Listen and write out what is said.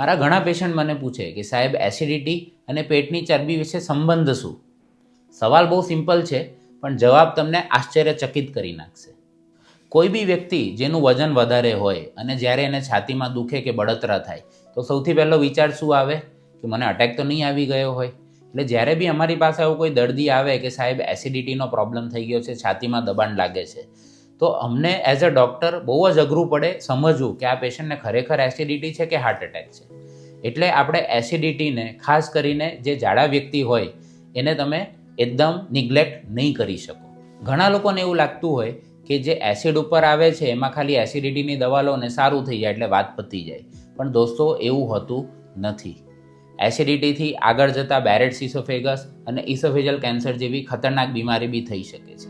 મારા ઘણા પેશન્ટ મને પૂછે કે સાહેબ એસિડિટી અને પેટની ચરબી વિશે સંબંધ શું? સવાલ બહુ સિમ્પલ છે, પણ જવાબ તમને આશ્ચર્યચકિત કરી નાખશે. કોઈ બી વ્યક્તિ જેનું વજન વધારે હોય અને જ્યારે એને છાતીમાં દુખે કે બળતરા થાય, તો સૌથી પહેલો વિચાર શું આવે? કે મને અટેક તો નહીં આવી ગયો હોય. એટલે જ્યારે બી અમારી પાસે આવો કોઈ દર્દી આવે કે સાહેબ એસિડિટીનો પ્રોબ્લેમ થઈ ગયો છે, છાતીમાં દબાણ લાગે છે, તો અમને એઝ અ ડૉક્ટર બહુ જ અઘરું પડે સમજવું કે આ પેશન્ટને ખરેખર એસિડિટી છે કે હાર્ટ એટેક છે. એટલે આપણે એસિડિટીને ખાસ કરીને જે જાડા વ્યક્તિ હોય, એને તમે એકદમ નિગ્લેક્ટ નહીં કરી શકો. ઘણા લોકોને એવું લાગતું હોય કે જે એસિડ ઉપર આવે છે, એમાં ખાલી એસિડિટીની દવા લો ને સારું થઈ જાય એટલે વાત પતી જાય. પણ દોસ્તો, એવું હોતું નથી. એસિડિટીથી આગળ જતાં બેરેટ ઇસોફેગસ અને ઇસોફેજલ કેન્સર જેવી ખતરનાક બીમારી બી થઈ શકે છે.